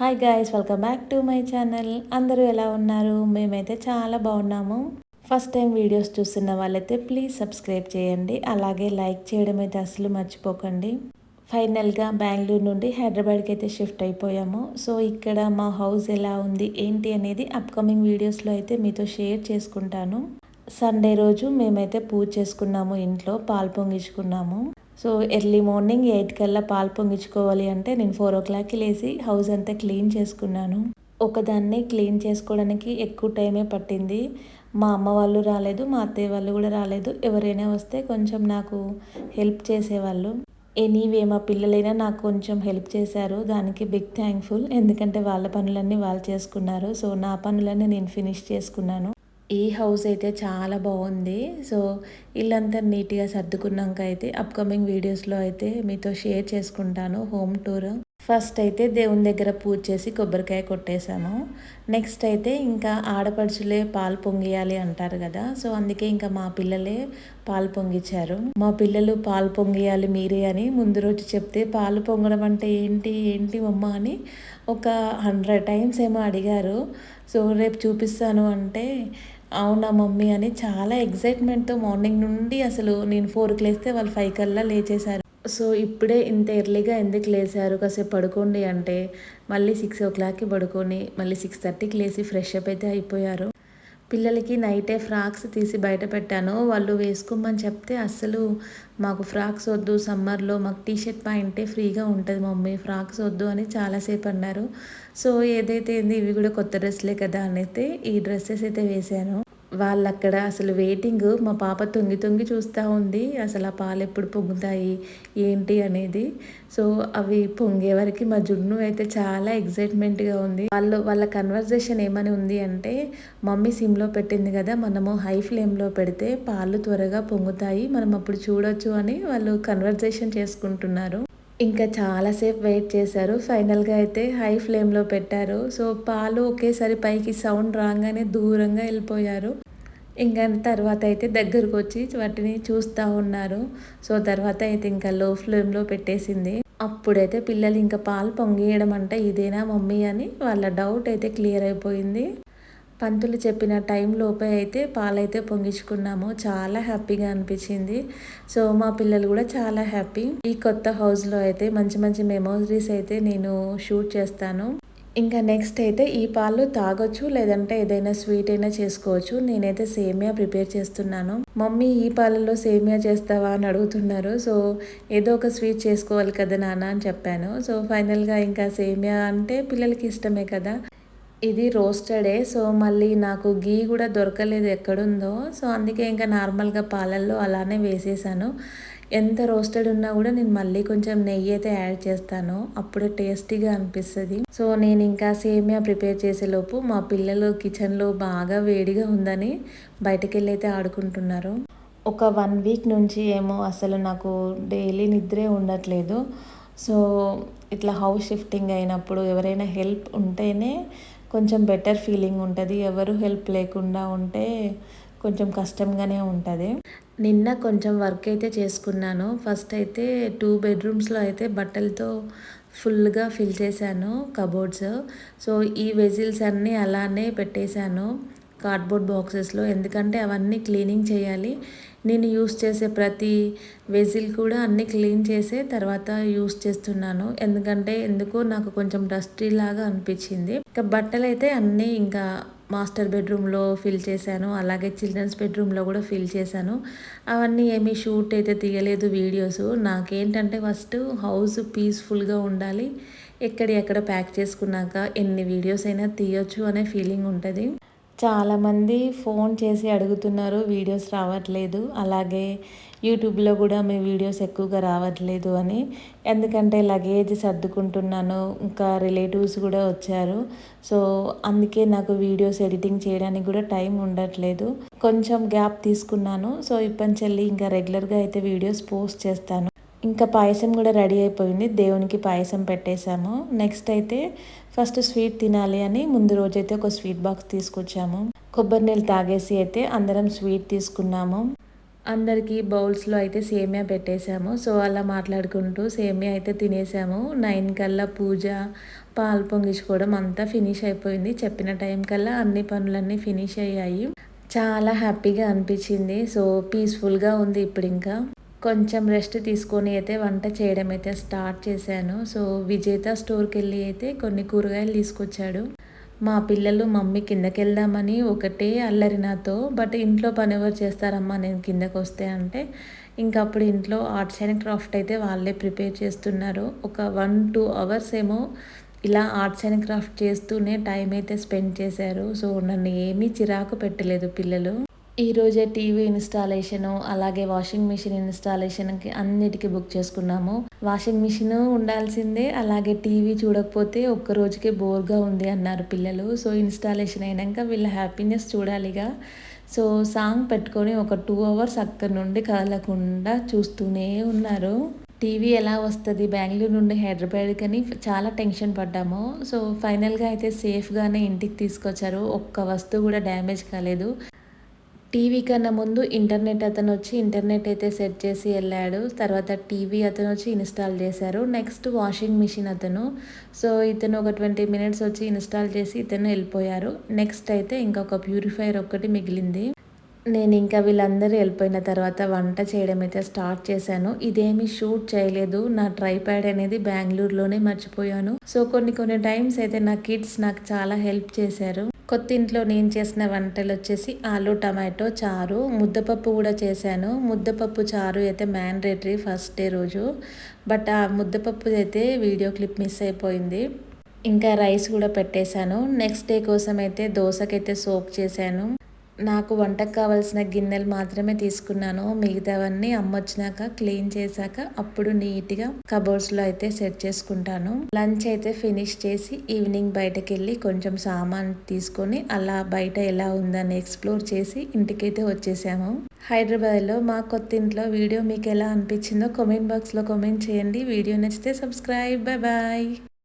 Hi guys welcome back to my channel అందరూ ఎలా ఉన్నారు? మేమైతే చాలా బాగున్నాము. ఫస్ట్ టైం వీడియోస్ చూస్తున్న వాళ్ళైతే ప్లీజ్ సబ్స్క్రైబ్ చేయండి. అలాగే లైక్ చేయడం అయితే అసలు మర్చిపోకండి. ఫైనల్గా బెంగళూరు నుండి హైదరాబాద్కి అయితే షిఫ్ట్ అయిపోయాము. సో ఇక్కడ మా హౌస్ ఎలా ఉంది ఏంటి అనేది అప్కమింగ్ వీడియోస్లో అయితే మీతో షేర్ చేసుకుంటాను. సండే రోజు మేమైతే పూజ చేసుకున్నాము ఇంట్లో పాలు పొంగించుకున్నాము. సో ఎర్లీ మార్నింగ్ ఎయిట్ కల్లా పాలు పొంగించుకోవాలి అంటే నేను ఫోర్ ఓ క్లాక్కి లేచి హౌస్ అంతా క్లీన్ చేసుకున్నాను. ఒకదాన్ని క్లీన్ చేసుకోవడానికి ఎక్కువ టైమే పట్టింది. మా అమ్మ వాళ్ళు రాలేదు మా అత్తయ్య వాళ్ళు కూడా రాలేదు. ఎవరైనా వస్తే కొంచెం నాకు హెల్ప్ చేసేవాళ్ళు. ఎనీవే మా పిల్లలైనా నాకు కొంచెం హెల్ప్ చేశారు. దానికి బిగ్ థ్యాంక్ఫుల్. ఎందుకంటే వాళ్ళ పనులన్నీ వాళ్ళు చేసుకున్నారు. సో నా పనులన్నీ నేను ఫినిష్ చేసుకున్నాను. ఈ హౌస్ అయితే చాలా బాగుంది. సో ఇల్లంతా నీట్గా సర్దుకున్నాక అయితే అప్కమింగ్ వీడియోస్లో అయితే మీతో షేర్ చేసుకుంటాను హోమ్ టూర్. ఫస్ట్ అయితే దేవుని దగ్గర పూజ చేసి కొబ్బరికాయ కొట్టేశాము నెక్స్ట్ అయితే ఇంకా ఆడపడుచులే పాలు పొంగియాలి అంటారు కదా. సో అందుకే ఇంకా మా పిల్లలే పాలు పొంగిచ్చారు. మా పిల్లలు పాలు పొంగియాలి మీరే అని ముందు రోజు చెప్తే పాలు పొంగడం అంటే ఏంటి ఏంటి మమ్మ అని ఒక హండ్రెడ్ టైమ్స్ ఏమో అడిగారు. సో రేపు చూపిస్తాను అంటే అవునా మమ్మీ అని చాలా ఎగ్జైట్మెంట్తో మార్నింగ్ నుండి అసలు నేను ఫోర్కి లేస్తే వాళ్ళు ఫైవ్ కల్లా లేచేశారు. సో ఇప్పుడే ఇంత ఎర్లీగా ఎందుకు లేసారు కాసేపు పడుకోండి అంటే మళ్ళీ సిక్స్ ఓ క్లాక్కి పడుకొని మళ్ళీ సిక్స్ థర్టీకి లేచి ఫ్రెష్ అప్ అయితే అయిపోయారు. పిల్లలకి నైటే ఫ్రాక్స్ తీసి బయట పెట్టాను. వాళ్ళు వేసుకోమని చెప్తే అస్సలు మాకు ఫ్రాక్స్ వద్దు సమ్మర్లో మాకు టీషర్ట్ పాయింటే ఫ్రీగా ఉంటుంది మమ్మీ ఫ్రాక్స్ వద్దు అని చాలాసేపు అన్నారు. సో ఏదైతే ఏంది ఇవి కూడా కొత్త డ్రెస్లే కదా అని అయితే ఈ డ్రెస్సెస్ అయితే వేశాను వాళ్ళు అక్కడ అసలు వెయిటింగ్ మా పాప తొంగి తొంగి చూస్తూ ఉంది. అసలు ఆ పాలు ఎప్పుడు పొంగుతాయి? ఏంటి అనేది. సో అవి పొంగే వరకు మా జున్ను అయితే చాలా ఎగ్జైట్మెంట్గా ఉంది. వాళ్ళు వాళ్ళ కన్వర్జేషన్ ఏమని ఉంది అంటే మమ్మీ సిమ్లో పెట్టింది కదా మనము హై ఫ్లేమ్లో పెడితే పాలు త్వరగా పొంగుతాయి. మనం అప్పుడు చూడొచ్చు అని వాళ్ళు కన్వర్జేషన్ చేసుకుంటున్నారు. ఇంకా చాలాసేపు వెయిట్ చేశారు. ఫైనల్గా అయితే హై ఫ్లేమ్లో పెట్టారు. సో పాలు ఒకేసారి పైకి సౌండ్ రాగానే దూరంగా వెళ్ళిపోయారు. ఇంకా తర్వాత అయితే దగ్గరకు వచ్చి వాటిని చూస్తూ ఉన్నారు. సో తర్వాత అయితే ఇంకా లో ఫ్లేమ్లో పెట్టేసింది. అప్పుడైతే పిల్లలు ఇంకా పాలు పొంగియడం అంటే ఇదేనా మమ్మీ అని వాళ్ళ డౌట్ అయితే క్లియర్ అయిపోయింది. పంతులు చెప్పిన టైం లోపే అయితే పాలైతే పొంగించుకున్నాము. చాలా హ్యాపీగా అనిపించింది. సో మా పిల్లలు కూడా చాలా హ్యాపీ. ఈ కొత్త హౌస్లో అయితే మంచి మంచి మెమోరీస్ అయితే నేను షూట్ చేస్తాను. ఇంకా నెక్స్ట్ అయితే ఈ పాలు తాగొచ్చు లేదంటే ఏదైనా స్వీట్ అయినా చేసుకోవచ్చు. నేనైతే సేమియా ప్రిపేర్ చేస్తున్నాను. మమ్మీ ఈ పాలలో సేమియా చేస్తావా అని అడుగుతున్నారు. సో ఏదో ఒక స్వీట్ చేసుకోవాలి కదా నాన్న అని చెప్పాను. సో ఫైనల్గా ఇంకా సేమియా అంటే పిల్లలకి ఇష్టమే కదా. ఇది రోస్టెడే సో మళ్ళీ నాకు గీ కూడా దొరకలేదు ఎక్కడుందో. సో అందుకే ఇంకా నార్మల్గా పాలల్లో అలానే వేసేసాను. ఎంత రోస్టెడ్ ఉన్నా కూడా నేను మళ్ళీ కొంచెం నెయ్యి అయితే యాడ్ చేస్తాను. అప్పుడే టేస్టీగా అనిపిస్తుంది. సో నేను ఇంకా సేమియా ప్రిపేర్ చేసేలోపు మా పిల్లలు కిచెన్లో బాగా వేడిగా ఉందని బయటకెళ్ళి అయితే ఆడుకుంటున్నారు. ఒక వన్ వీక్ నుంచి ఏమో అసలు నాకు డైలీ నిద్రే ఉండట్లేదు. సో ఇట్లా హౌస్ షిఫ్టింగ్ అయినప్పుడు ఎవరైనా హెల్ప్ ఉంటేనే కొంచెం బెటర్ ఫీలింగ్ ఉంటుంది. ఎవరు హెల్ప్ లేకుండా ఉంటే కొంచెం కష్టంగానే ఉంటుంది. నిన్న కొంచెం వర్క్ అయితే చేసుకున్నాను. ఫస్ట్ అయితే టూ బెడ్రూమ్స్లో అయితే బట్టలతో ఫుల్గా ఫిల్ చేశాను కబోర్డ్స్ సో ఈ వెజిల్స్ అన్నీ అలానే పెట్టేశాను కార్డ్బోర్డ్ బాక్సెస్లో ఎందుకంటే అవన్నీ క్లీనింగ్ చేయాలి. నేను యూస్ చేసే ప్రతి వెజిల్ కూడా అన్నీ క్లీన్ చేసే తర్వాత యూస్ చేస్తున్నాను. ఎందుకంటే ఎందుకో నాకు కొంచెం డస్టీ లాగా అనిపించింది. ఇంకా బట్టలు అయితే అన్నీ ఇంకా మాస్టర్ బెడ్రూమ్లో ఫిల్ చేశాను. అలాగే చిల్డ్రన్స్ బెడ్రూమ్లో కూడా ఫిల్ చేశాను. అవన్నీ ఏమీ షూట్ అయితే తీయలేదు వీడియోస్. నాకేంటంటే ఫస్ట్ హౌస్ పీస్ఫుల్గా ఉండాలి. ఎక్కడి ఎక్కడ ప్యాక్ చేసుకున్నాక ఎన్ని వీడియోస్ అయినా తీయొచ్చు అనే ఫీలింగ్ ఉంటుంది. చాలామంది ఫోన్ చేసి అడుగుతున్నారు వీడియోస్ రావట్లేదు. అలాగే యూట్యూబ్లో కూడా మీ వీడియోస్ ఎక్కువగా రావట్లేదు అని. ఎందుకంటే లగేజ్ సర్దుకుంటున్నాను ఇంకా రిలేటివ్స్ కూడా వచ్చారు. సో అందుకే నాకు వీడియోస్ ఎడిటింగ్ చేయడానికి కూడా టైం ఉండట్లేదు. కొంచెం గ్యాప్ తీసుకున్నాను. సో ఇప్పటి ఇంకా రెగ్యులర్గా అయితే వీడియోస్ పోస్ట్ చేస్తాను. ఇంకా పాయసం కూడా రెడీ అయిపోయింది. దేవునికి పాయసం పెట్టేశాము. నెక్స్ట్ అయితే ఫస్ట్ స్వీట్ తినాలి అని ముందు రోజైతే ఒక స్వీట్ బాక్స్ తీసుకొచ్చాము. కొబ్బరి నీళ్ళు తాగేసి అయితే అందరం స్వీట్ తీసుకున్నాము. అందరికీ బౌల్స్లో అయితే సేమియా పెట్టేశాము. సో అలా మాట్లాడుకుంటూ సేమియా అయితే తినేసాము నైన్ కల్లా పూజ పాలు పొంగించుకోవడం అంతా ఫినిష్ అయిపోయింది. చెప్పిన టైం కల్లా అన్ని పనులన్నీ ఫినిష్ అయ్యాయి. చాలా హ్యాపీగా అనిపించింది. సో పీస్ఫుల్గా ఉంది ఇప్పుడు ఇంకా కొంచెం రెస్ట్ తీసుకొని అయితే వంట చేయడం అయితే స్టార్ట్ చేశాను. సో విజేత స్టోర్కి వెళ్ళి అయితే కొన్ని కూరగాయలు తీసుకొచ్చాడు. మా పిల్లలు మమ్మీ కిందకి వెళ్దామని ఒకటే అల్లరి నాతో బట్ ఇంట్లో పని ఎవరు చేస్తారమ్మా నేను కిందకు వస్తే అంటే ఇంకా అప్పుడు ఇంట్లో ఆర్ట్స్ అండ్ క్రాఫ్ట్ అయితే వాళ్ళే ప్రిపేర్ చేస్తున్నారు. ఒక వన్ టూ అవర్స్ ఏమో ఇలా ఆర్ట్స్ అండ్ క్రాఫ్ట్ చేస్తూనే టైం అయితే స్పెండ్ చేశారు. సో నన్ను ఏమీ చిరాకు పెట్టలేదు పిల్లలు. ఈరోజే టీవీ ఇన్స్టాలేషను అలాగే వాషింగ్ మిషన్ ఇన్స్టాలేషన్కి అన్నిటికీ బుక్ చేసుకున్నాము. వాషింగ్ మిషన్ ఉండాల్సిందే అలాగే టీవీ చూడకపోతే ఒక్క రోజుకే బోర్గా ఉంది అన్నారు పిల్లలు. సో ఇన్స్టాలేషన్ అయినాక వీళ్ళ హ్యాపీనెస్ చూడాలిగా. సో సాంగ్ పెట్టుకొని ఒక టూ అవర్స్ అక్కడి నుండి కదలకుండా చూస్తూనే ఉన్నారు. టీవీ ఎలా వస్తుంది? బెంగళూరు నుండి హైదరాబాద్కి అని చాలా టెన్షన్ పడ్డాము. సో ఫైనల్గా అయితే సేఫ్గానే ఇంటికి తీసుకొచ్చారు. ఒక్క వస్తువు కూడా డ్యామేజ్ కాలేదు. టీవీ కన్నా ముందు ఇంటర్నెట్ అతను వచ్చి ఇంటర్నెట్ అయితే సెట్ చేసి వెళ్ళాడు. తర్వాత టీవీ అతను వచ్చి ఇన్స్టాల్ చేశారు. నెక్స్ట్ వాషింగ్ మిషన్ అతను. సో ఇతను ఒక ట్వంటీ మినిట్స్ వచ్చి ఇన్స్టాల్ చేసి ఇతను వెళ్ళిపోయారు. నెక్స్ట్ అయితే ఇంకొక ప్యూరిఫైయర్ ఒక్కటి మిగిలింది. నేను ఇంకా వీళ్ళందరూ వెళ్ళిపోయిన తర్వాత వంట చేయడం అయితే స్టార్ట్ చేశాను. ఇదేమి షూట్ చేయలేదు. నా ట్రైప్యాడ్ అనేది బెంగళూరులోనే మర్చిపోయాను. సో కొన్ని కొన్ని టైమ్స్ అయితే నా కిడ్స్ నాకు చాలా హెల్ప్ చేశారు. కొత్త ఇంట్లో నేను చేసిన వంటలు వచ్చేసి ఆలు టమాటో చారు. ముద్దపప్పు కూడా చేశాను. ముద్దపప్పు చారు అయితే మ్యాండేటరీ ఫస్ట్ డే రోజు. బట్ ఆ ముద్దపప్పు అయితే వీడియో క్లిప్ మిస్ అయిపోయింది. ఇంకా రైస్ కూడా పెట్టేశాను. నెక్స్ట్ డే కోసం అయితే దోశకైతే సోప్ చేశాను. నాకు వంటకు కావాల్సిన గిన్నెలు మాత్రమే తీసుకున్నాను. మిగతావన్నీ అమ్మొచ్చినాక క్లీన్ చేశాక అప్పుడు నీట్గా కబోర్డ్స్లో అయితే సెట్ చేసుకుంటాను. లంచ్ అయితే ఫినిష్ చేసి ఈవినింగ్ బయటకు వెళ్ళి కొంచెం సామాన్ తీసుకొని అలా బయట ఎలా ఉందని ఎక్స్ప్లోర్ చేసి ఇంటికైతే వచ్చేసాము. హైదరాబాద్లో మా కొత్త ఇంట్లో వీడియో మీకు ఎలా అనిపించిందో కామెంట్ బాక్స్లో కామెంట్ చేయండి. వీడియో నచ్చితే సబ్స్క్రైబ్. Bye bye.